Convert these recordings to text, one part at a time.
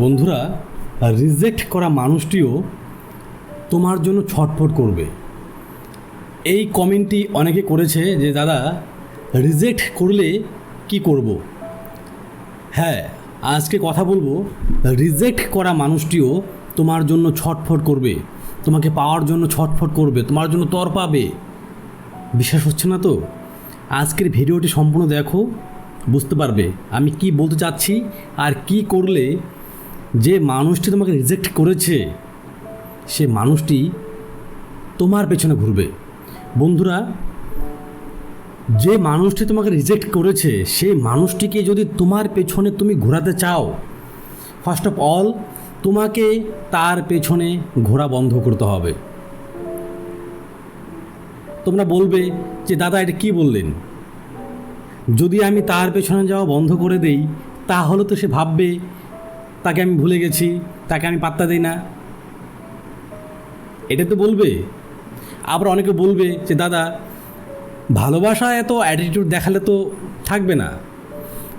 বন্ধুরা রিজেক্ট করা মানুষটিও তোমার জন্য ছটফট করবে। এই কমেন্টটি অনেকে করেছে যে, দাদা রিজেক্ট করলে কি করব? হ্যাঁ আজকে কথা বলব রিজেক্ট করা মানুষটিও তোমার জন্য ছটফট করবে, তোমাকে পাওয়ার জন্য ছটফট করবে, তোমার জন্য তর পাবে। বিশ্বাস হচ্ছে না তো? আজকের ভিডিওটি সম্পূর্ণ দেখো, বুঝতে পারবে আমি কি বলতে চাচ্ছি আর কি করলে যে মানুষটি তোমাকে রিজেক্ট করেছে, সে মানুষটি তোমার পেছনে ঘুরবে। বন্ধুরা, যে মানুষটি তোমাকে রিজেক্ট করেছে সেই মানুষটিকে যদি তোমার পেছনে তুমি ঘোরাতে চাও ফার্স্ট অফ অল তোমাকে তার পেছনে ঘোরা বন্ধ করতে হবে। তোমরা বলবে যে, দাদা, এটা কি বললেন? যদি আমি তার পেছনে যাওয়া বন্ধ করে দেই, তাহলে তো সে ভাববে তাকে আমি ভুলে গেছি, তাকে আমি পাত্তা দিই না। এটা তো বলবে। আবার অনেকে বলবে যে, দাদা, ভালোবাসা এত অ্যাটিটিউড দেখালে তো থাকবে না।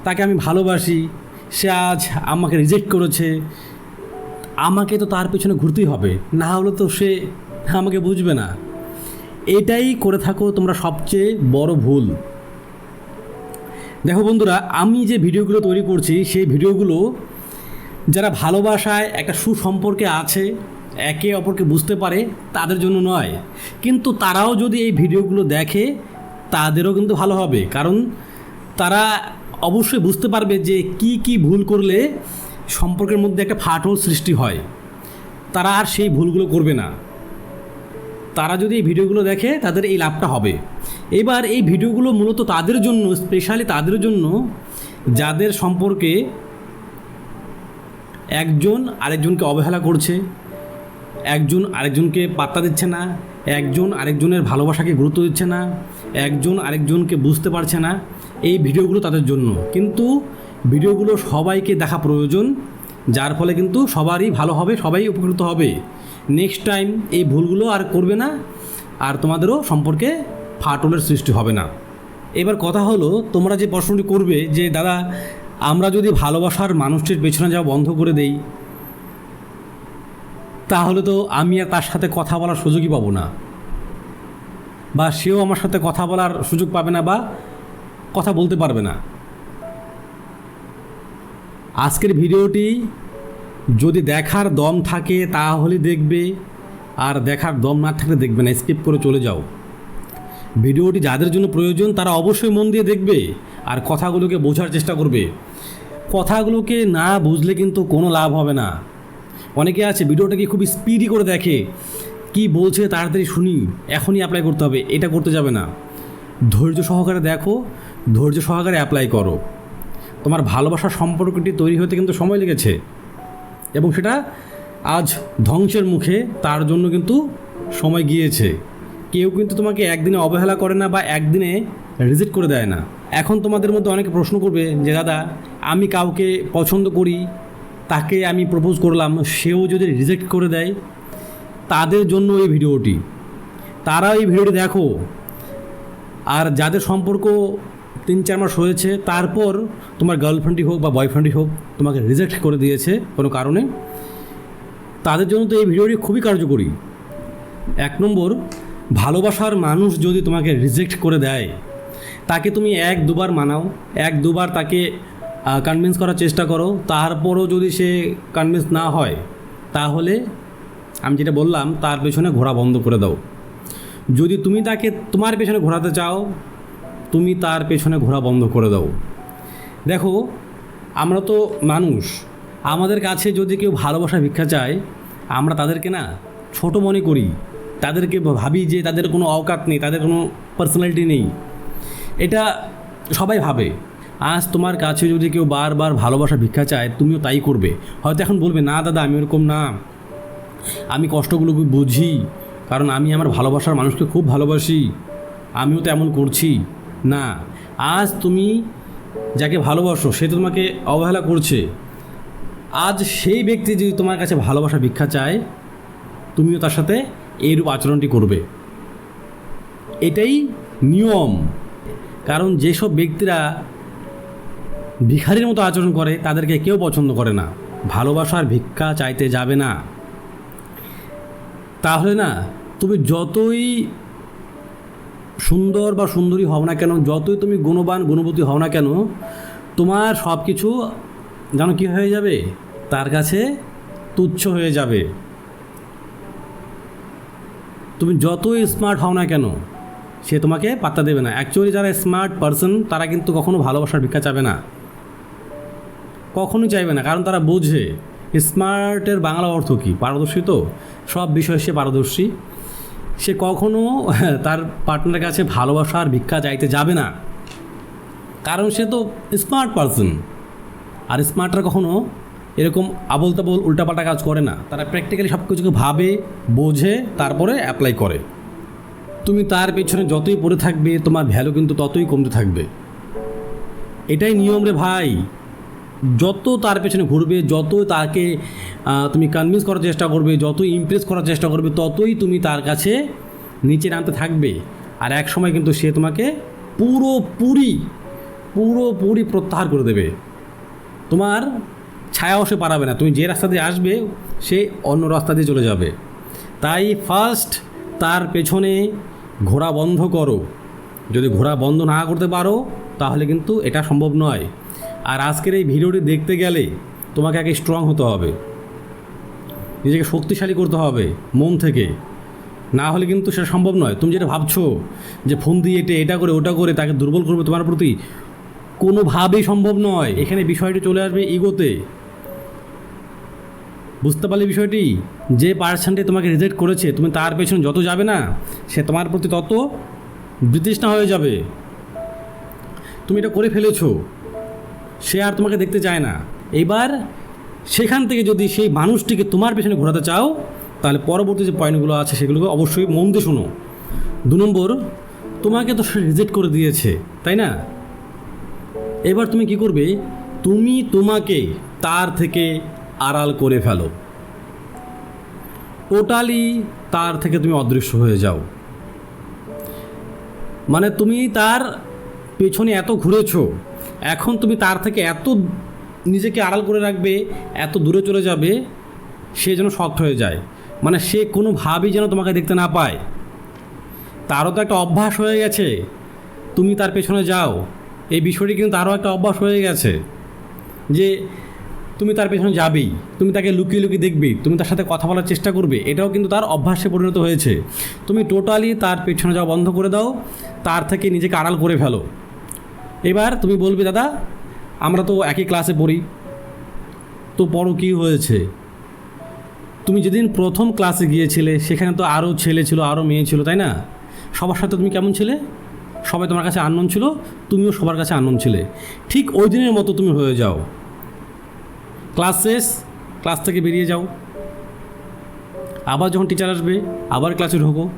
তাকে আমি ভালোবাসি, সে আজ আমাকে রিজেক্ট করেছে। আমাকে তো তার পেছনে ঘুরতেই হবে। না হলে তো সে আমাকে বুঝবে না। এটাই করে থাকো তোমরা সবচেয়ে বড় ভুল। দেখো বন্ধুরা, আমি যে ভিডিওগুলো তৈরি করছি, সেই ভিডিওগুলো যারা ভালোবাসায় একটা সুসম্পর্কে আছে, একে অপরকে বুঝতে পারে, তাদের জন্য নয়। কিন্তু তারাও যদি এই ভিডিওগুলো দেখে, তাদেরও কিন্তু ভালো হবে। কারণ তারা অবশ্যই বুঝতে পারবে যে কি কি ভুল করলে সম্পর্কের মধ্যে একটা ফাটল সৃষ্টি হয়। তারা আর সেই ভুলগুলো করবে না। তারা যদি এই ভিডিওগুলো দেখে, তাদের এই লাভটা হবে। এবার এই ভিডিওগুলো মূলত তাদের জন্য স্পেশালি তাদের জন্য, যাদের সম্পর্কে একজন আরেকজনকে অবহেলা করছে, একজন আরেকজনকে পাত্তা দিচ্ছে না, একজন আরেকজনের ভালোবাসাকে গুরুত্ব দিচ্ছে না, একজন আরেকজনকে বুঝতে পারছে না, এই ভিডিওগুলো তাদের জন্য। কিন্তু ভিডিওগুলো সবাইকে দেখা প্রয়োজন, যার ফলে কিন্তু সবারই ভালো হবে, সবাই উপকৃত হবে। নেক্সট টাইম এই ভুলগুলো আর করবে না, আর তোমাদেরও সম্পর্কে ফাটলের সৃষ্টি হবে না। এবার কথা হলো, তোমরা যে প্রশ্নটি করবে যে, দাদা আমরা যদি ভালোবাসার মানুষটির পেছনে যাওয়া বন্ধ করে দেই, তাহলে তো আমি আর তার সাথে কথা বলার সুযোগই পাবো না। বা সেও আমার সাথে কথা বলার সুযোগ পাবে না বা কথা বলতে পারবে না। আজকের ভিডিওটি যদি দেখার দম থাকে তাহলে দেখবে, আর দেখার দম না থাকলে দেখবে না। স্কিপ করে চলে যাও। ভিডিওটি যাদের জন্য প্রয়োজন তারা অবশ্যই মন দিয়ে দেখবে আর কথাগুলোকে বোঝার চেষ্টা করবে। কথাগুলোকে না বুঝলে কিন্তু কোনো লাভ হবে না। অনেকে আছে ভিডিওটাকে খুব স্পিডি করে দেখে, কি বলছে তাড়াতাড়ি শুনি, এখনই অ্যাপ্লাই করতে হবে, এটা করতে যাবে না। ধৈর্য সহকারে দেখো, ধৈর্য সহকারে অ্যাপ্লাই করো। তোমার ভালোবাসার সম্পর্কটি তৈরি হতে কিন্তু সময় লেগেছে এবং সেটা আজ ধ্বংসের মুখে তার জন্য কিন্তু সময় গিয়েছে। কেউ কিন্তু তোমাকে একদিনে অবহেলা করে না বা একদিনে রিজেক্ট করে দেয় না। এখন তোমাদের মধ্যে অনেকে প্রশ্ন করবে যে, দাদা, আমি কাউকে পছন্দ করি, তাকে আমি প্রপোজ করলাম, সেও যদি রিজেক্ট করে দেয়, তাদের জন্য এই ভিডিওটি। তারা এই ভিডিওটি দেখো। আর যাদের সম্পর্ক তিন চার মাস হয়েছে, তারপর তোমার গার্লফ্রেন্ডই হোক বা বয়ফ্রেন্ডই হোক তোমাকে রিজেক্ট করে দিয়েছে কোনো কারণে, তাদের জন্য তো এই ভিডিওটি খুবই কার্যকরী। এক নম্বর ভালোবাসার মানুষ যদি তোমাকে রিজেক্ট করে দেয়, তাকে তুমি এক দুবার মানাও, এক দুবার তাকে কনভিন্স করার চেষ্টা করো, তারপরও যদি সে কনভিন্স না হয়, তাহলে আমি যেটা বললাম, তার পেছনে ঘোরা বন্ধ করে দাও। যদি তুমি তাকে তোমার পেছনে ঘোরাতে চাও, তুমি তার পেছনে ঘোরা বন্ধ করে দাও। দেখো, আমরা তো মানুষ, আমাদের কাছে যদি কেউ ভালোবাসা ভিক্ষা চায়, আমরা তাদেরকে না ছোট মনে করি। তাদেরকে ভাবি যে তাদের কোনো অকাত নেই, তাদের কোনো পার্সোনালিটি নেই। এটা সবাই ভাবে। আজ তোমার কাছে যদি কেউ বারবার ভালোবাসা ভিক্ষা চায়, তুমিও তাই করবে। হয়তো এখন বলবে, না দাদা, আমি ওরকম না। আমি কষ্টগুলোকে বুঝি, কারণ আমি আমার ভালোবাসার মানুষকে খুব ভালোবাসি। আমিও তো এমন করছি। না, আজ তুমি যাকে ভালোবাসো, সে তো তোমাকে অবহেলা করছে। আজ সেই ব্যক্তি যদি তোমার কাছে ভালোবাসা ভিক্ষা চায়, তুমিও তার সাথে এইরূপ আচরণটি করবে। এটাই নিয়ম। কারণ যেসব ব্যক্তিরা ভিখারির মতো আচরণ করে, তাদেরকে কেউ পছন্দ করে না। ভালোবাসার ভিক্ষা চাইতে যাবে না। তাহলে না, তুমি যতই সুন্দর বা সুন্দরী হও না কেন, যতই তুমি গুণবান, গুণবতী হও না কেন, তোমার সব কিছু যেন কী হয়ে যাবে? তার কাছে তুচ্ছ হয়ে যাবে। তুমি যতই স্মার্ট হও না কেন, সে তোমাকে পাত্তা দেবে না। অ্যাকচুয়ালি যারা স্মার্ট পারসন তারা কিন্তু কখনো ভালোবাসার ভিক্ষা চাবে না। কখনোই চাইবে না, কারণ তারা বোঝে স্মার্টের বাংলা অর্থ কী? পারদর্শী তো? সব বিষয়ে সে পারদর্শী। সে কখনো তার পার্টনারের কাছে ভালোবাসার ভিক্ষা চাইতে যাবে না। কারণ সে তো স্মার্ট পারসন আর স্মার্টরা কখনো এরকম আবল তাবল উল্টাপাল্টা কাজ করে না। তারা প্র্যাকটিক্যালি সব কিছুকে ভাবে, বোঝে, তারপরে অ্যাপ্লাই করে। তুমি তার পেছনে যতই পড়ে থাকবে, তোমার ভ্যালু কিন্তু ততই কমতে থাকবে। এটাই নিয়ম রে ভাই। যত তার পেছনে ঘুরবে যত তাকে তুমি কনভিন্স করার চেষ্টা করবে যত ইমপ্রেস করার চেষ্টা করবে, ততই তুমি তার কাছে নিচে নামতে থাকবে। আর এক সময় কিন্তু সে তোমাকে পুরোপুরি পুরোপুরি প্রত্যাহার করে দেবে। তোমার ছায়াও সে পারাবে না। তুমি যে রাস্তা দিয়ে আসবে, সে অন্য রাস্তা দিয়ে চলে যাবে। তাই ফার্স্ট তার পেছনে ঘোড়া বন্ধ করো। যদি ঘোড়া বন্ধ না করতে পারো, তাহলে কিন্তু এটা সম্ভব নয়। আর আজকের এই ভিডিওটি দেখতে গেলে তোমাকে আগে স্ট্রং হতে হবে। নিজেকে শক্তিশালী করতে হবে মন থেকে। না হলে কিন্তু সেটা সম্ভব নয়। তুমি যেটা ভাবছ যে ফোন দিয়ে এটা এটা করে, ওটা করে তাকে দুর্বল করবে তোমার প্রতি, কোনোভাবেই সম্ভব নয়। এখানে বিষয়টি চলে আসবে ইগোতে বুঝতে পারলে বিষয়টি? যে পার্সেন্টে তোমাকে রিজেক্ট করেছে, তুমি তার পেছনে যত যাবে না, সে তোমার প্রতি তত বিতৃষ্ণা হয়ে যাবে। তুমি এটা করে ফেলেছো। সে আর তোমাকে দেখতে চায় না। এবার সেখান থেকে যদি সেই মানুষটিকে তোমার পেছনে ঘোরাতে চাও, তাহলে পরবর্তী যে পয়েন্টগুলো আছে, সেগুলোকে অবশ্যই মন দিয়ে শোনো। দু নম্বর, তোমাকে তো সে রিজেক্ট করে দিয়েছে, তাই না? এবার তুমি কি করবে? তুমি তোমাকে তার থেকে আড়াল করে ফেলো। টোটালি তার থেকে তুমি অদৃশ্য হয়ে যাও। মানে তুমি তার পেছনে এত ঘুরেছো, এখন তুমি তার থেকে এত নিজেকে আড়াল করে রাখবে, এত দূরে চলে যাবে, সে যেন শক্ত হয়ে যায়। মানে সে কোনোভাবেই যেন তোমাকে দেখতে না পায়। তারও তো একটা অভ্যাস হয়ে গেছে, তুমি তার পেছনে যাও। এই বিষয়টি কিন্তু তারও একটা অভ্যাস হয়ে গেছে, যে তুমি তার পেছনে যাবেই, তুমি তাকে লুকিয়ে লুকিয়ে দেখবে, তুমি তার সাথে কথা বলার চেষ্টা করবে, এটাও কিন্তু তার অভ্যাসে পরিণত হয়েছে। তুমি টোটালি তার পেছনে যাওয়া বন্ধ করে দাও, তার থেকে নিজেকে আড়াল করে ফেলো। এবার তুমি বলবে, দাদা, আমরা তো একই ক্লাসে পড়ি। তো পড়ো কী হয়েছে? তুমি যেদিন প্রথম ক্লাসে গিয়েছিলে, সেখানে তো আরও ছেলে ছিল আরও মেয়ে ছিল, তাই না? সবার সাথে তুমি কেমন ছিলে? সবাই তোমার কাছে আনন্দ ছিল, তুমিও সবার কাছে আনন্দ ছিলে। ঠিক ওই দিনের মতো তুমি হয়ে যাও। ক্লাস শেষ ক্লাস থেকে বেরিয়ে যাও। আবার যখন টিচার আসবে, আবার ক্লাসে ঢোকো।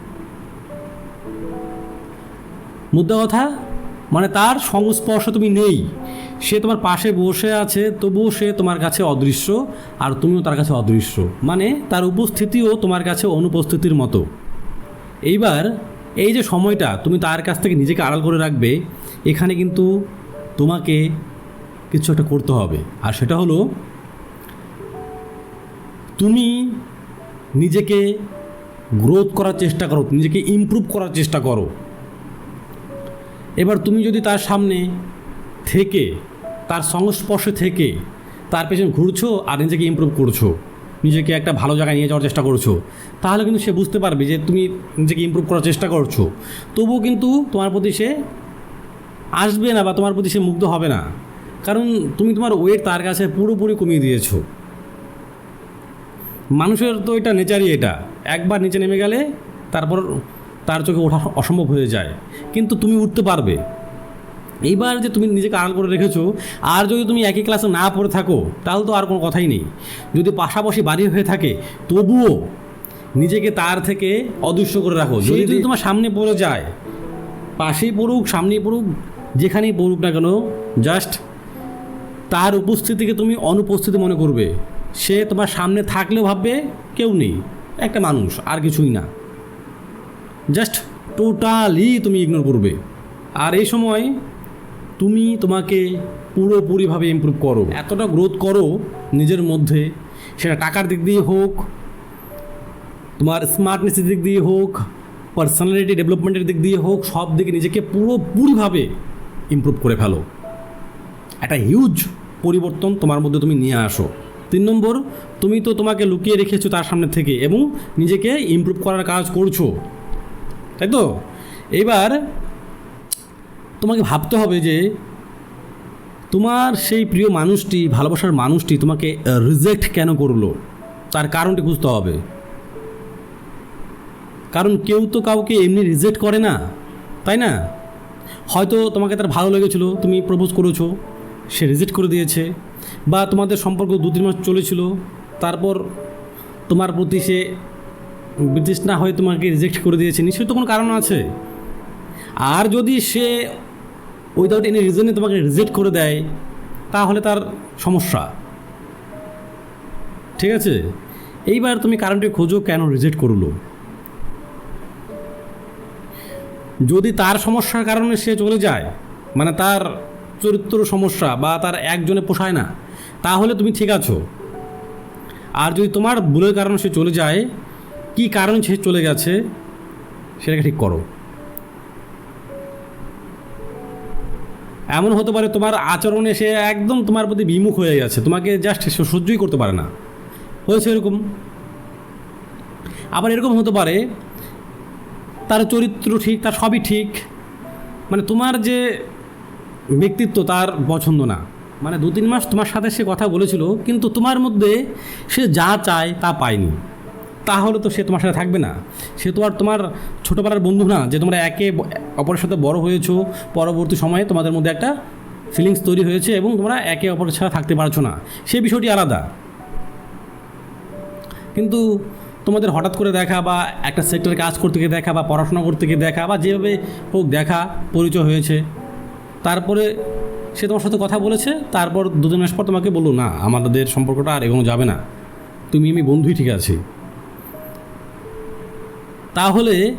মুদ্রা কথা মানে তার সংস্পর্শ তুমি নেই। সে তোমার পাশে বসে আছে, তবুও সে তোমার কাছে অদৃশ্য, আর তুমিও তার কাছে অদৃশ্য। মানে তার উপস্থিতিও তোমার কাছে অনুপস্থিতির মতো। এইবার এই যে সময়টা তুমি তার কাছ থেকে নিজেকে আড়াল করে রাখবে, এখানে কিন্তু তোমাকে কিছু একটা করতে হবে। আর সেটা হলো তুমি নিজেকে গ্রোথ করার চেষ্টা করো, নিজেকে ইমপ্রুভ করার চেষ্টা করো। এবার তুমি যদি তার সামনে থেকে, তার সংস্পর্শে থেকে, তার পেছনে ঘুরছো আর নিজেকে ইমপ্রুভ করছ, নিজেকে একটা ভালো জায়গায় নিয়ে যাওয়ার চেষ্টা করছ, তাহলে কিন্তু সে বুঝতে পারবে যে তুমি নিজেকে ইমপ্রুভ করার চেষ্টা করছ। তবুও কিন্তু তোমার প্রতি সে আসবে না বা তোমার প্রতি সে মুগ্ধ হবে না। কারণ তুমি তোমার ওয়েট তার কাছে পুরোপুরি কমিয়ে দিয়েছ। মানুষের তো এটা নেচারই এটা। একবার নিচে নেমে গেলে তারপর তার চোখে ওঠা অসম্ভব হয়ে যায়। কিন্তু তুমি উঠতে পারবে। এইবার যে তুমি নিজেকে আড়াল করে রেখেছো আর যদি তুমি একই ক্লাসে না পড়ে থাকো তাহলে তো আর কোনো কথাই নেই। যদি পাশাপাশি বাড়ি হয়ে থাকে তবুও নিজেকে তার থেকে অদৃশ্য করে রাখো। যদি যদি তোমার সামনে পড়ে যায় পাশেই পড়ুক সামনেই পড়ুক যেখানেই পড়ুক না কেন জাস্ট তার উপস্থিতিকে তুমি অনুপস্থিতি মনে করবে। সে তোমার সামনে থাকলেও ভাববে কেউ নেই, একটা মানুষ, আর কিছুই না। জাস্ট টোটালি তুমি ইগনোর করবে। আর এই সময় তুমি তোমাকে পুরোপুরিভাবে ইমপ্রুভ করো। এতটা গ্রোথ করো নিজের মধ্যে, সেটা টাকার দিক দিয়ে হোক, তোমার স্মার্টনেসের দিক দিয়ে হোক পার্সোনালিটি ডেভেলপমেন্টের দিক দিয়ে হোক, সব দিকে নিজেকে পুরোপুরিভাবে ইমপ্রুভ করে ফেলো। একটা হিউজ পরিবর্তন তোমার মধ্যে তুমি নিয়ে আসো। তিন নম্বর, তুমি তো তোমাকে লুকিয়ে রেখেছো তার সামনে থেকে এবং নিজেকে ইমপ্রুভ করার কাজ করছ। তাই তো? এবার তোমাকে ভাবতে হবে যে তোমার সেই প্রিয় মানুষটি, ভালোবাসার মানুষটি তোমাকে রিজেক্ট কেন করল? তার কারণটি বুঝতে হবে। কারণ কেউ তো কাউকে এমনি রিজেক্ট করে না, তাই না? হয়তো তোমাকে তার ভালো লেগেছিলো, তুমি প্রপোজ করেছ, সে রিজেক্ট করে দিয়েছে। বা তোমাদের সম্পর্ক দু তিন মাস চলেছিল, তারপর তোমার প্রতি সে ব্রিটিশ না হয়ে তোমাকে রিজেক্ট করে দিয়েছে, নিশ্চয়ই তো কোনো কারণ আছে। আর যদি সে উইদাউট এনি রিজনে তোমাকে রিজেক্ট করে দেয়, তাহলে তার সমস্যা। ঠিক আছে? এইবার তুমি কারণটি খোঁজো, কেন রিজেক্ট করল? যদি তার সমস্যার কারণে সে চলে যায় মানে তার চরিত্র সমস্যা বা তার একজনে পোষায় না, তাহলে তুমি ঠিক আছো। আর যদি তোমার ভুলের কারণে সে চলে যায়, কি কারণে সে চলে গেছে, সেটাকে ঠিক করো। এমন হতে পারে তোমার আচরণে সে একদম তোমার প্রতি বিমুখ হয়ে গেছে, তোমাকে জাস্ট সে সহ্যই করতে পারে না। হয়েছে এরকম? আবার এরকম হতে পারে, তার চরিত্র ঠিক, তার সবই ঠিক মানে তোমার যে ব্যক্তিত্ব তার পছন্দ না। মানে দু তিন মাস তোমার সাথে সে কথা বলেছিল, কিন্তু তোমার মধ্যে সে যা চায় তা পায়নি। তাহলে তো সে তোমার সাথে থাকবে না। সে তো আর তোমার ছোটোবেলার বন্ধু না, যে তোমরা একে অপরের সাথে বড় হয়েছো, পরবর্তী সময়ে তোমাদের মধ্যে একটা ফিলিংস তৈরি হয়েছে এবং তোমরা একে অপরের ছাড়া থাকতে পারছ না। সে বিষয়টি আলাদা। কিন্তু তোমাদের হঠাৎ করে দেখা বা একটা সেক্টরে কাজ করতে গিয়ে দেখা বা পড়াশোনা করতে গিয়ে দেখা বা যেভাবে হোক দেখা, পরিচয় হয়েছে। তারপরে সে তোমার সাথে কথা বলেছে, তারপর দু তিন মাস পর তোমাকে বলল, না, আমাদের সম্পর্কটা আর এগোনো যাবে না। তুমি, আমি বন্ধুই ঠিক আছি। তাহলে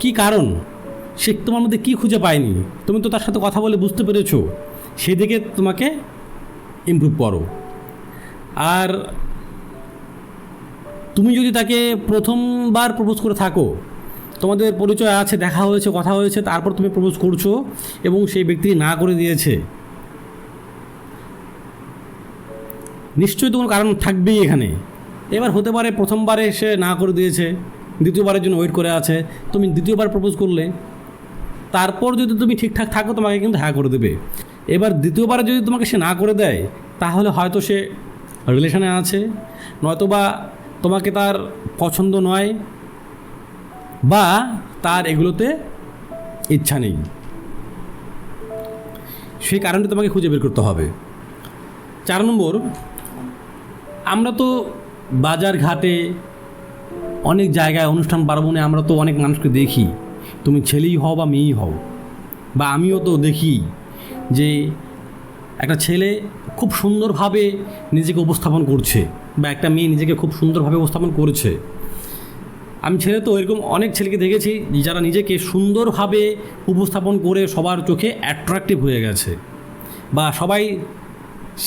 কি কারণ? সে তোমার মধ্যে কী খুঁজে পায়নি? তুমি তো তার সাথে কথা বলে বুঝতে পেরেছ। সেদিকে তোমাকে ইমপ্রুভ করো। আর তুমি যদি তাকে প্রথমবার প্রপোজ করে থাকো তোমাদের পরিচয় আছে, দেখা হয়েছে, কথা হয়েছে, তারপর তুমি প্রপোজ করছ এবং সেই ব্যক্তি না করে দিয়েছে। নিশ্চয়ই তোমার কারণ থাকবেই এখানে। এবার হতে পারে প্রথমবারে সে না করে দিয়েছে, দ্বিতীয়বারের জন্য ওয়েট করে আছে, তুমি দ্বিতীয়বার প্রপোজ করলে, তারপর যদি তুমি ঠিকঠাক থাকো, তোমাকে কিন্তু হ্যাঁ করে দেবে। এবার দ্বিতীয়বারে যদি তোমাকে সে না করে দেয়, তাহলে হয়তো সে রিলেশনে আছে, নয়তোবা তোমাকে তার পছন্দ নয় বা তার এগুলোতে ইচ্ছা নেই। সেই কারণটি তোমাকে খুঁজে বের করতে হবে। চার নম্বর, আমরা তো বাজার ঘাটে অনেক জায়গায় অনুষ্ঠান পার্বণে আমরা তো অনেক মানুষকে দেখি। তুমি ছেলেই হও বা মেয়েই হও। বা আমিও তো দেখি যে একটা ছেলে খুব সুন্দরভাবে নিজেকে উপস্থাপন করছে বা একটা মেয়ে নিজেকে খুব সুন্দরভাবে উপস্থাপন করছে। আমি ছেলে তো এরকম অনেক ছেলেকে দেখেছি যারা নিজেকে সুন্দরভাবে উপস্থাপন করে সবার চোখে অ্যাট্রাকটিভ হয়ে গেছে। বা সবাই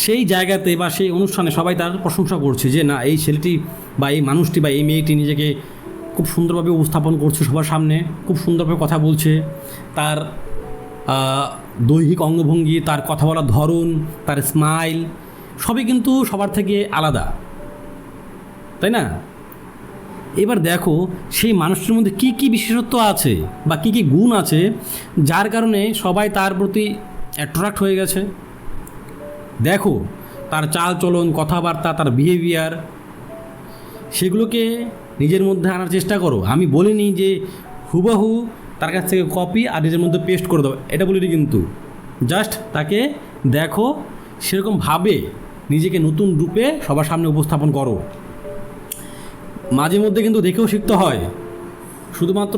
সেই জায়গাতে বা সেই অনুষ্ঠানে সবাই তার প্রশংসা করছে যে, না, এই ছেলেটি বা এই মানুষটি বা এই মেয়েটি নিজেকে খুব সুন্দরভাবে উপস্থাপন করছে সবার সামনে, খুব সুন্দরভাবে কথা বলছে। তার দৈহিক অঙ্গভঙ্গি, তার কথা বলার ধরন, তার স্মাইল সবই কিন্তু সবার থেকে আলাদা। তাই না? এবার দেখো সেই মানুষটির মধ্যে কী কী বিশেষত্ব আছে বা কী কী গুণ আছে, যার কারণে সবাই তার প্রতি অ্যাট্রাক্ট হয়ে গেছে। দেখো, তার চাল চলন কথাবার্তা, তার বিহেভিয়ার সেগুলোকে নিজের মধ্যে আনার চেষ্টা করো। আমি বলিনি যে হুবাহু তার কাছ থেকে কপি আর নিজের মধ্যে পেস্ট করে দাও এটা বলিনি কিন্তু। জাস্ট তাকে দেখো সেরকমভাবে নিজেকে নতুন রূপে সবার সামনে উপস্থাপন করো। মাঝে মধ্যে কিন্তু দেখেও শিখতে হয়। শুধুমাত্র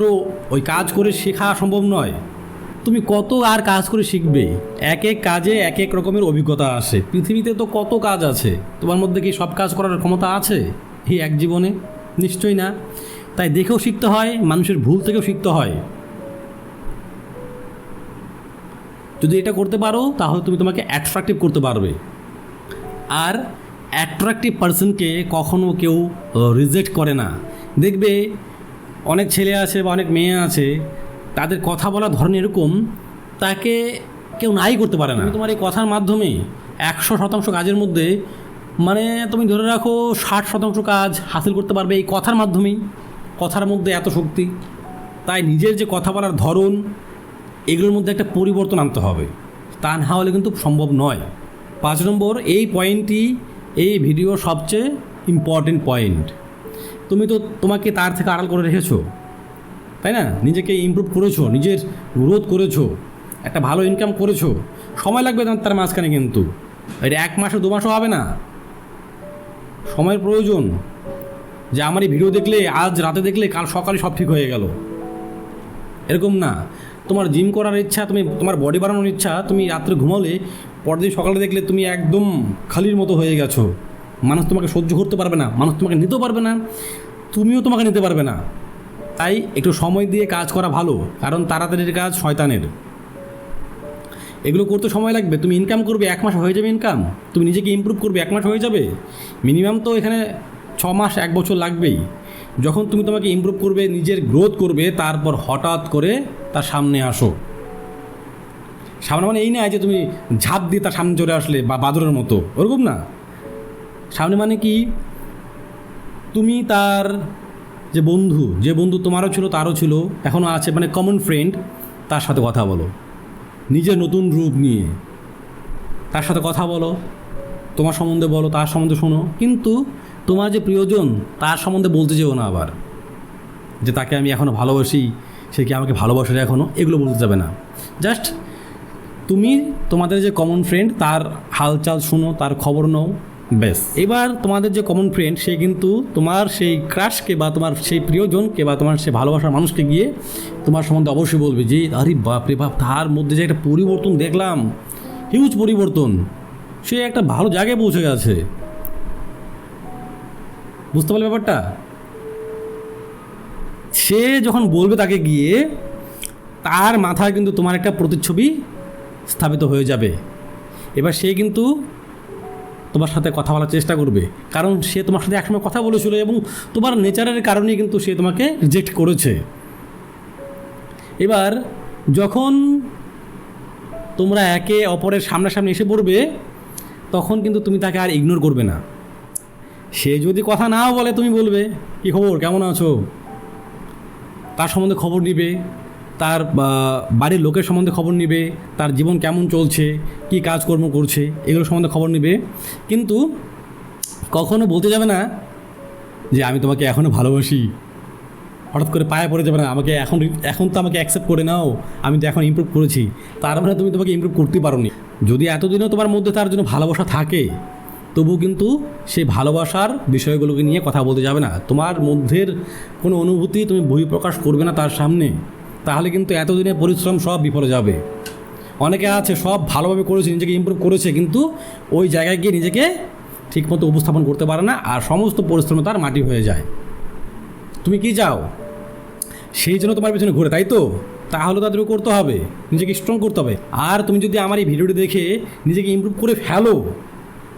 ওই কাজ করে শেখা সম্ভব নয়। তুমি কত আর কাজ করে শিখবে? এক এক কাজে এক এক রকমের অভিজ্ঞতা আসে পৃথিবীতে তো কত কাজ আছে। তোমার মধ্যে কি সব কাজ করার ক্ষমতা আছে? এই এক জীবনে? নিশ্চয়ই না। তাই দেখেও শিখতে হয়, মানুষের ভুল থেকেও শিখতে হয়। যদি এটা করতে পারো, তাহলে তুমি তোমাকে অ্যাট্রাকটিভ করতে পারবে। আর অ্যাট্রাকটিভ পার্সনকে কখনও কেউ রিজেক্ট করে না। দেখবে, অনেক ছেলে আছে বা অনেক মেয়ে আছে, তাদের কথা বলার ধরন এরকম, তাকে কেউ নাই করতে পারে না। তোমার এই কথার মাধ্যমে একশো শতাংশ কাজের মধ্যে মানে তুমি ধরে রাখো, ষাট শতাংশ কাজ হাসিল করতে পারবে এই কথার মাধ্যমেই। কথার মধ্যে এত শক্তি, তাই নিজের যে কথা বলার ধরন, এগুলোর মধ্যে একটা পরিবর্তন আনতে হবে। তা না হলে কিন্তু সম্ভব নয়। পাঁচ নম্বর, এই পয়েন্টটি এই ভিডিও সবচেয়ে ইম্পর্টেন্ট পয়েন্ট তুমি তো তোমাকে তার থেকে আড়াল করে রেখেছো, তাই না? নিজেকে ইমপ্রুভ করেছ, নিজের গ্রোথ করেছ, একটা ভালো ইনকাম করেছ। সময় লাগবে তোমার তার মাঝখানে কিন্তু। এটা এক মাসে দু মাসও হবে না। সময়ের প্রয়োজন। যে আমার এই ভিডিও দেখলে, আজ রাতে দেখলে, কাল সকালে সব ঠিক হয়ে গেল। এরকম না। তোমার জিম করার ইচ্ছা, তুমি তোমার বডি বাড়ানোর ইচ্ছা, তুমি রাত্রে ঘুমালে পরদিন সকালে দেখলে তুমি একদম খালির মতো হয়ে গেছো। মানুষ তোমাকে সহ্য করতে পারবে না, মানুষ তোমাকে নিতেও পারবে না, তুমিও তোমাকে নিতে পারবে না। তাই একটু সময় দিয়ে কাজ করা ভালো, কারণ তাড়াতাড়ির কাজ শয়তানের। এগুলো করতে সময় লাগবে, তুমি ইনকাম করবে, এক মাস হয়ে যাবে ইনকাম তুমি নিজেকে ইমপ্রুভ করবে, এক মাস হয়ে যাবে। মিনিমাম তো এখানে ছ মাস, এক বছর লাগবেই। যখন তুমি তোমাকে ইমপ্রুভ করবে, নিজের গ্রোথ করবে, তারপর হঠাৎ করে তার সামনে আসো। সামনে মানে এই না যে তুমি ঝাঁপ দিয়ে তার সামনে চলে আসলে বা বাদরের মতো, ওরকম না। সামনে মানে কি? তুমি তার যে বন্ধু যে বন্ধু তোমারও ছিল, তারও ছিল এখনও আছে মানে কমন ফ্রেন্ড তার সাথে কথা বলো। নিজের নতুন রূপ নিয়ে তার সাথে কথা বলো, তোমার সম্বন্ধে বলো, তার সম্বন্ধে শোনো। কিন্তু তোমার যে প্রিয়জন, তার সম্বন্ধে বলতে যেও না আবার। যে তাকে আমি এখনও ভালোবাসি, সে কি আমাকে ভালোবাসে এখনও এগুলো বলতে যাবে না। জাস্ট তুমি, তোমাদের যে কমন ফ্রেন্ড তার হালচাল শোনো, তার খবর নাও, ব্যাস। এবার তোমাদের যে কমন ফ্রেন্ড সে কিন্তু তোমার সেই ক্রাশকে বা তোমার সেই প্রিয়জনকে বা তোমার সেই ভালোবাসার মানুষকে গিয়ে তোমার সম্বন্ধে অবশ্যই বলবে যে, আরে বাপ রে বাপ, তার মধ্যে যে একটা পরিবর্তন দেখলাম হিউজ পরিবর্তন। সে একটা ভালো জায়গায় পৌঁছে গেছে। বুঝতে পারলে ব্যাপারটা? সে যখন বলবে তাকে গিয়ে, তার মাথায় কিন্তু তোমার একটা প্রতিচ্ছবি স্থাপিত হয়ে যাবে। এবার সে কিন্তু তোমার সাথে কথা বলার চেষ্টা করবে। কারণ সে তোমার সাথে একসময় কথা বলেছিল এবং তোমার নেচারের কারণেই কিন্তু সে তোমাকে রিজেক্ট করেছে। এবার যখন তোমরা একে অপরের সামনাসামনি এসে পড়বে, তখন কিন্তু তুমি তাকে আর ইগনোর করবে না। সে যদি কথা নাও বলে, তুমি বলবে, কী খবর? কেমন আছো? তার সম্বন্ধে খবর নিবে। তার বাড়ির লোকের সম্বন্ধে খবর নিবে, তার জীবন কেমন চলছে, কী কাজকর্ম করছে, এগুলো সম্বন্ধে খবর নিবে। কিন্তু কখনো বলতে যাবে না যে, আমি তোমাকে এখনও ভালোবাসি। হঠাৎ করে পায়ে পড়ে যাবে না, আমাকে এখন এখন তো আমাকে অ্যাকসেপ্ট করে নাও, আমি তো এখন ইমপ্রুভ করেছি। তার মানে তুমি তোমাকে ইমপ্রুভ করতেই পারোনি। যদি এতদিনও তোমার মধ্যে তার জন্য ভালোবাসা থাকে, তবু কিন্তু সেই ভালোবাসার বিষয়গুলোকে নিয়ে কথা বলতে যাবে না। তোমার মধ্যের কোনো অনুভূতি তুমি বহিঃপ্রকাশ করবে না তার সামনে। তাহলে কিন্তু এতদিনের পরিশ্রম সব বিফলে যাবে। অনেকে আছে, সব ভালোভাবে করেছে, নিজেকে ইমপ্রুভ করেছে, কিন্তু ওই জায়গায় গিয়ে নিজেকে ঠিকমতো উপস্থাপন করতে পারে না আর সমস্ত পরিশ্রম তার মাটি হয়ে যায়। তুমি কি চাও? সেই জন্য তোমার পেছনে ঘুরে, তাই তো? তাহলে তাদেরও করতে হবে, নিজেকে স্ট্রং করতে হবে। আর তুমি যদি আমার এই ভিডিওটি দেখে নিজেকে ইমপ্রুভ করে ফেলো,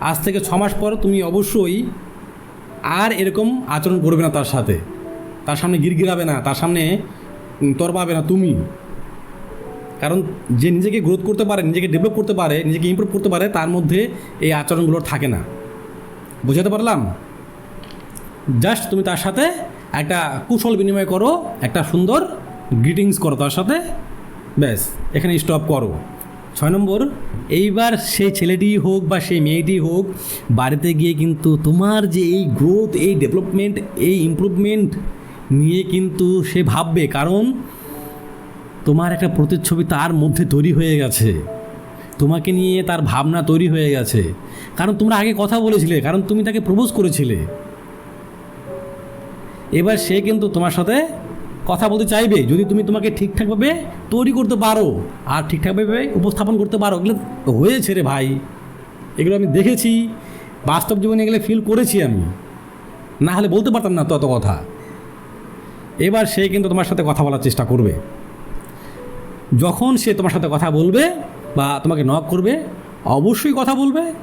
আজ থেকে ছ মাস পর তুমি অবশ্যই আর এরকম আচরণ করবে না তার সাথে। তার সামনে গিরগিরাবে না, তার সামনে উম, তরপাবে না তুমি। কারণ যে নিজেকে গ্রোথ করতে পারে নিজেকে ডেভেলপ করতে পারে নিজেকে ইমপ্রুভ করতে পারে তার মধ্যে এই আচরণগুলোর থাকে না। বুঝাতে পারলাম? জাস্ট তুমি তার সাথে একটা কুশল বিনিময় করো একটা সুন্দর গ্রিটিংস করো তার সাথে। ব্যাস এখানে স্টপ করো। ছয় নম্বর এইবার সেই ছেলেটি হোক বা সেই মেয়েটি হোক বাড়িতে গিয়ে কিন্তু তোমার যে এই গ্রোথ এই ডেভেলপমেন্ট এই ইমপ্রুভমেন্ট নিয়ে কিন্তু সে ভাববে, কারণ তোমার একটা প্রতিচ্ছবি তার মধ্যে তৈরি হয়ে গেছে। তোমাকে নিয়ে তার ভাবনা তৈরি হয়ে গেছে। কারণ তোমরা আগে কথা বলেছিলে, কারণ তুমি তাকে প্রপোজ করেছিলে। এবার সে কিন্তু তোমার সাথে কথা বলতে চাইবে, যদি তুমি তোমাকে ঠিকঠাকভাবে তৈরি করতে পারো আর ঠিকঠাকভাবে উপস্থাপন করতে পারো। এগুলো হয়েছে রে ভাই। এগুলো আমি দেখেছি। বাস্তব জীবনে এগুলো ফিল করেছি আমি। না হলে বলতে পারতাম না তত কথা। এবার সে কিন্তু তোমার সাথে কথা বলার চেষ্টা করবে। যখন সে তোমার সাথে কথা বলবে বা তোমাকে নক করবে, অবশ্যই কথা বলবে,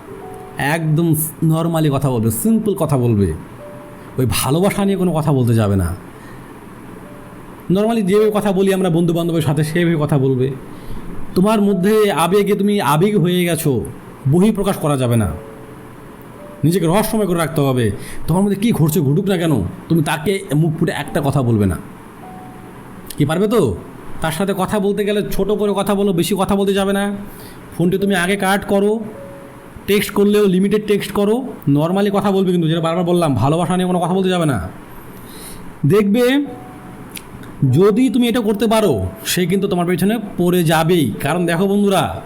একদম নর্মালি কথা বলবে সিম্পল কথা বলবে। ওই ভালোবাসা নিয়ে কোনো কথা বলতে যাবে না। নর্মালি যেভাবে কথা বলি আমরা বন্ধু বান্ধবের সাথে সেভাবে কথা বলবে। তোমার মধ্যে আবেগে তুমি আবেগ হয়ে গেছো বহি প্রকাশ করা যাবে না। নিজেকে রহস্যময় করে রাখতে হবে। তোমার মধ্যে কী ঘটছে ঘটুক না কেন? তুমি তাকে মুখ ফুটে একটা কথা বলবে না। কি পারবে তো? তার সাথে কথা বলতে গেলে ছোট করে কথা বলো, বেশি কথা বলতে যাবে না। ফোনটি তুমি আগে কাট করো। টেক্সট করলেও লিমিটেড টেক্সট করো। নর্মালি কথা বলবে কিন্তু, যেটা বারবার বললাম, ভালোবাসা নিয়ে কোনো কথা বলতে যাবে না। দেখবে, যদি তুমি এটা করতে পারো, সে কিন্তু তোমার পেছনে পড়ে যাবেই। কারণ দেখো বন্ধুরা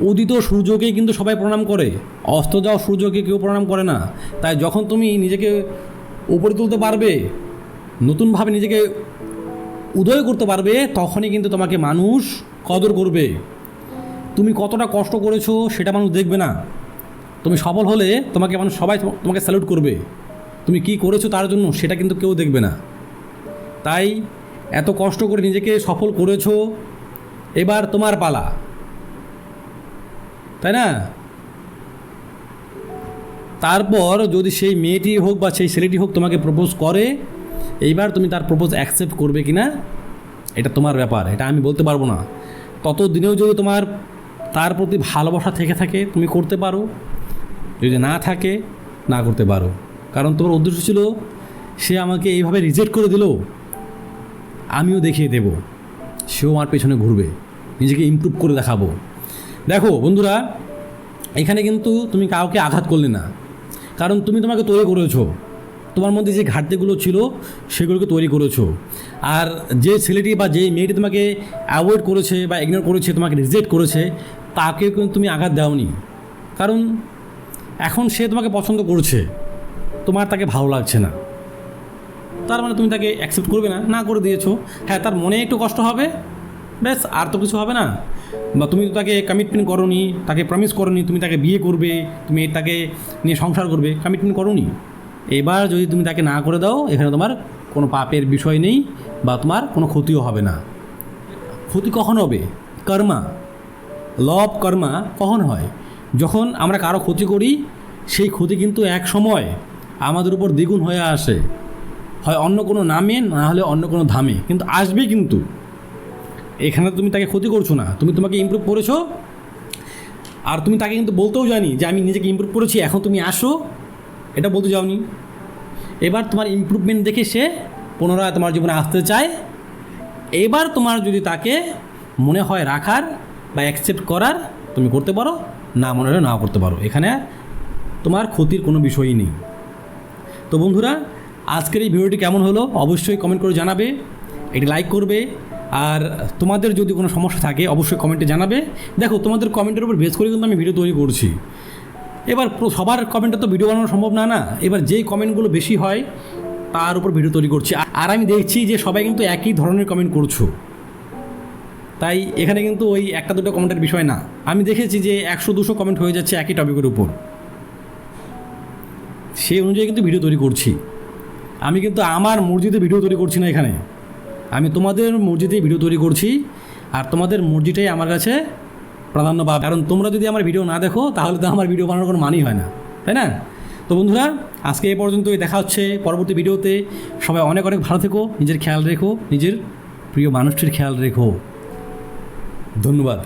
উদিত সূর্যকেই কিন্তু সবাই প্রণাম করে। অস্ত যাওয়া সূর্যকে কেউ প্রণাম করে না। তাই যখন তুমি নিজেকে উপরে তুলতে পারবে, নতুনভাবে নিজেকে উদয় করতে পারবে, তখনই কিন্তু তোমাকে মানুষ কদর করবে। তুমি কতটা কষ্ট করেছ, সেটা মানুষ দেখবে না। তুমি সফল হলে তোমাকে মানুষ সবাই তোমাকে স্যালুট করবে। তুমি কি করেছ তার জন্য, সেটা কিন্তু কেউ দেখবে না। তাই এত কষ্ট করে নিজেকে সফল করেছ, এবার তোমার পালা। তাই না? তারপর যদি সেই মেয়েটি হোক বা সেই ছেলেটি হোক তোমাকে প্রপোজ করে, এইবার তুমি তার প্রপোজ অ্যাকসেপ্ট করবে কি না এটা তোমার ব্যাপার, এটা আমি বলতে পারব না। তত দিনেও যদি তোমার, তার প্রতি ভালোবাসা থেকে থাকে, তুমি করতে পারো। যদি না থাকে, না করতে পারো। কারণ তোমার উদ্দেশ্য ছিল, সে আমাকে এইভাবে রিজেক্ট করে দিল, আমিও দেখিয়ে দেব। সেও আমার পেছনে ঘুরবে, নিজেকে ইমপ্রুভ করে দেখাবো। দেখো, বন্ধুরা, এখানে কিন্তু তুমি কাউকে আঘাত করলে না। কারণ তুমি তোমাকে তৈরি করেছ। তোমার মধ্যে যে ঘাটতিগুলো ছিল, সেগুলোকে তৈরি করেছ। আর যে ছেলেটি বা যে মেয়েটি তোমাকে অ্যাভয়েড করেছে বা ইগনোর করেছে, তোমাকে রিজেক্ট করেছে তাকে কিন্তু তুমি আঘাত দাওনি। কারণ এখন সে তোমাকে পছন্দ করছে। তোমার তাকে ভালো লাগছে না। তার মানে তুমি তাকে অ্যাকসেপ্ট করবে না না করে দিয়েছ। হ্যাঁ তার মনে একটু কষ্ট হবে, ব্যাস, আর তো কিছু হবে না। বা তুমি তো তাকে কমিটমেন্ট করনি, তাকে প্রমিস করনি, তুমি তাকে বিয়ে করবে, তুমি তাকে নিয়ে সংসার করবে কমিটমেন্ট করনি। এবার যদি তুমি তাকে না করে দাও, এখানে তোমার কোনো পাপের বিষয় নেই বা তোমার কোনো ক্ষতিও হবে না। ক্ষতি কখন হবে? কর্মা। লব কর্মা কখন হয়? যখন আমরা কারও ক্ষতি করি, সেই ক্ষতি কিন্তু এক সময় আমাদের উপর দ্বিগুণ হয়ে আসে। হয় অন্য কোনো নামে, না হলে অন্য কোনো ধামে। কিন্তু আসবে কিন্তু। এখানে তুমি তাকে ক্ষতি করছ না, তুমি তোমাকে ইমপ্রুভ করেছ। আর তুমি তাকে কিন্তু বলতেও জানি যে আমি নিজেকে ইমপ্রুভ করেছি, এখন তুমি আসো। এটা বলতে যাওনি। এবার তোমার ইমপ্রুভমেন্ট দেখে সে পুনরায় তোমার জীবনে আসতে চায়। এবার তোমার যদি তাকে মনে হয় রাখার বা অ্যাকসেপ্ট করার, তুমি করতে পারো, না মনে হলে নাও করতে পারো। এখানে তোমার ক্ষতির কোনো বিষয়ই নেই। তো বন্ধুরা, আজকের এই ভিডিওটি কেমন হলো? অবশ্যই কমেন্ট করে জানাবে। এটি লাইক করবে। আর তোমাদের যদি কোনো সমস্যা থাকে, অবশ্যই কমেন্টে জানাবে। দেখো, তোমাদের কমেন্টের উপর বেস করে কিন্তু আমি ভিডিও তৈরি করছি। এবার সবার কমেন্টে তো ভিডিও বানানো সম্ভব না না? এবার যেই কমেন্টগুলো বেশি হয়, তার উপর ভিডিও তৈরি করছি। আর আমি দেখছি যে সবাই কিন্তু একই ধরনের কমেন্ট করছ। তাই এখানে কিন্তু ওই একটা দুটো কমেন্টের বিষয় না। আমি দেখেছি যে একশো দুশো কমেন্ট হয়ে যাচ্ছে একই টপিকের উপর। সেই অনুযায়ী কিন্তু ভিডিও তৈরি করছি। আমি কিন্তু আমার মসজিদে ভিডিও তৈরি করছি না এখানে। আমি তোমাদের মসজিদে ভিডিও তৈরি করছি, আর তোমাদের মসজিদটাই আমার কাছে প্রাধান্য পাবে। কারণ তোমরা যদি আমার ভিডিও না দেখো, তাহলে তো আমার ভিডিও বানানোর কোনো মানই হয় না। তাই না? তো বন্ধুরা, আজকে এ পর্যন্তই, দেখা হচ্ছে পরবর্তী ভিডিওতে। সবাই অনেক অনেক ভালো থেকো, নিজের খেয়াল রেখো, নিজের প্রিয় মানুষটির খেয়াল রেখো। ধন্যবাদ।